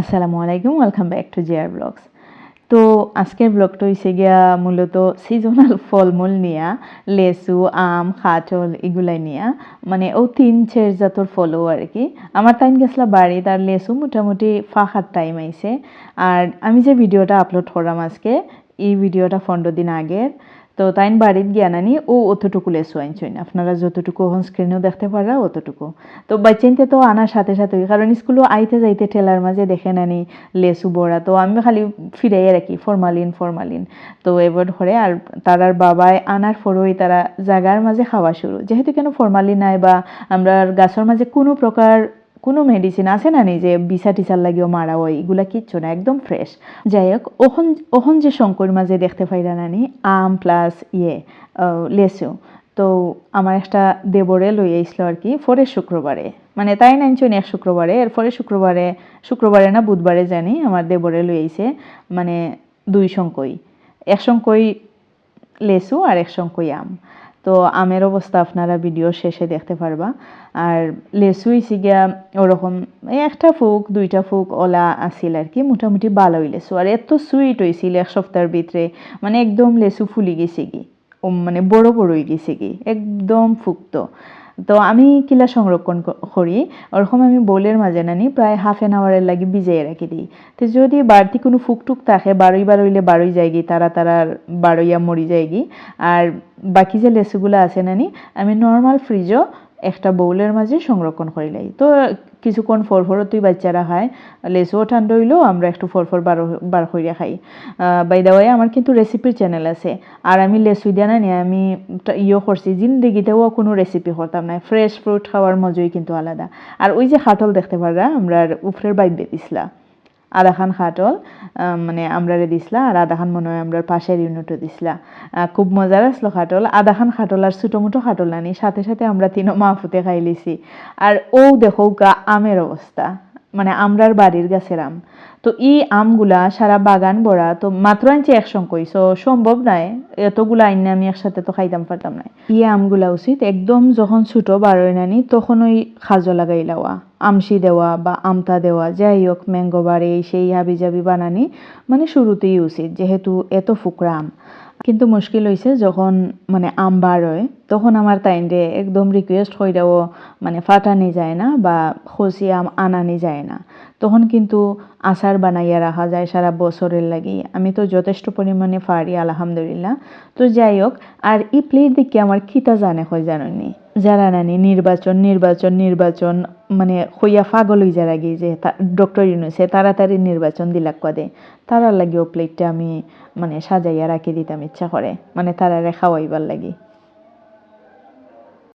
আসসালামু আলাইকুম welcome back to জিয়ার ব্লগস তো আজকের ব্লগটা হয়েছে গিয়া মূলত সিজনাল ফলমূল নিয়া, লেসু, আম খাটল এগুলাই নিয়া মানে ও তিন চের জাতর ফলও আর কি আমার তাইন গেছলা বাড়ি তার লেসু মোটামুটি ফাঁকার টাইম আইছে। আর আমি যে ভিডিওটা আপলোড করলাম আজকে, এই ভিডিওটা পনেরো দিন আগের। তো তাইন বাড়িত গিয়া নানি ও অতটুকু লেসু আনছইন আপনারা যতটুকু ওখান স্ক্রিনেও দেখতে পারা, অতটুকু। তো বাচ্চাইনতে তো আনার সাথে সাথে, কারণ স্কুলও আইতে যাইতে ঠেলার মাঝে দেখে নানি লেসু বড়া তো আমি খালি ফিরাইয়া রাখি ফরমালিন ফরমালিন তো এবার ধরে আর তারার বাবাই আনার পরই তারা জাগার মাঝে খাওয়া শুরু। যেহেতু কেন ফরমালিন নাই বা আমরা গাছের মাঝে কোনো প্রকার কোনো মেডিসিন আছে না নি যে বিছা টিচার লাগিও মারা হয়, এগুলা কিচ্ছু না, একদম ফ্রেশ যাই হোক ওখন ওখন যে শঙ্কর মাঝে দেখতে পাইরা নানি আম প্লাস ইয়ে লেসু তো আমার একটা দেবরে লই আইসলো আর কি, পরের শুক্রবারে। মানে তাই নাইনছেন এক শুক্রবারে এরপরে শুক্রবারে শুক্রবারে না বুধবারে জানি আমার দেবরে লই আইছে মানে দুই শঙ্কই। এক শঙ্কই লেসু আর এক শঙ্কই আম। তো আমের অবস্থা আপনারা ভিডিও শেষে দেখতে পারবা। আর লেসুই সিগা ওরকম একটা ফুক, দুইটা ফুক, ওলা আসিল আর কি, মোটামুটি ভালোই লেসু আর এত সুইট হয়েছিল এক সপ্তাহের ভিতরে মানে একদম লেসু ফুলি গেছে কি মানে বড় হয়ে গেছে কি একদম ফুকতো। তো আমি কিলা সংরক্ষণ করি। ওরকম আমি বোলের মাঝে নানি প্রায় হাফ এন আওয়ারের লাগে ভিজাই রাখি দিই। তো যদি বাড়তি কোনো ফুকটুক থাকে, বারোই বারোইলে বারোই যায়গি তারা তারা বারোইয়া মরি যায়গি আর বাকি যে লেসুগুলো আছে নানি, আমি নর্মাল ফ্রিজও একটা বউলের মাঝে সংরক্ষণ করে লাই। তো কিছুক্ষণ ফরফরও তুই বাচ্চারা খায়, লেসুও ঠান্ডা হইলেও আমরা একটু ফরফর বার বার করিয়া খাই। বাই দা ওয়ে আমার কিন্তু রেসিপির চ্যানেল আছে। আর আমি লেসু দিয়া না নিয়ে আমি ইয়ে করছি। জিন্দিগিতেও কোনো রেসিপি করতাম না ফ্রেশ ফ্রুট খাওয়ার মজাই কিন্তু আলাদা। আর ওই যে খাটল দেখতে পাররা আমরা উপরের বাইবে দিছিলা আধা খান খাটল মানে আমরারে দিছিলা আর আধা খান মনে হয় আমরার পাশের ইউনিটও দিছিলা খুব মজার আসলো খাটল আধা খান খাটল আর ছোটো মোটো খাটল আনি সাথে সাথে আমরা তিনও মাহফুতে খাই লিছি। আর ও দেখো গা, আমের অবস্থা। মানে আমরার বাড়ির গাছের আম। তো ই আমগুলা সারা বাগান ভরা তো মাত্র আনছি একসঙ্গই সো সম্ভব নাই। এতগুলা আইন আমি একসাথে তো খাইতাম পারতাম না ইয়ে আমগুলা উচিত, একদম যখন ছোট বারোই নানি, তখন ওই খাজো লাগাই লওয়া আমসি দেওয়া বা আমতা দেওয়া, যাই হোক, ম্যাঙ্গো বাড়ি সেই হাবি জাবি বানানি মানে শুরুতেই উচিত, যেহেতু এত ফুকরা আম। কিন্তু মুশকিল হয়েছে যখন মানে আম বার হয়, তখন আমার তাইন্ডে একদম রিকোয়েস্ট হইলেও মানে ফাটানি যায় না বা খসি আম আনানি যায় না। তখন কিন্তু আচার বানাইয়া রাখা যায় সারা বছরের লাগি। আমি তো যথেষ্ট পরিমাণে পারি, আলহামদুলিল্লাহ। তো যাই হোক আর এই প্লেট দিকে আমার খিতা জানে হয় জানি যারা নানি, নির্বাচন নির্বাচন নির্বাচন মানে হইয়া পাগল হয়ে যারা গিয়ে যে ডক্টর ইউনুসে তাড়াতাড়ি নির্বাচন দিলাক কদে, তারার লাগে ও প্লেটটা আমি মানে সাজাইয়া রাখি দিতাম ইচ্ছা করে মানে তারারে খাওয়াইবার লাগি।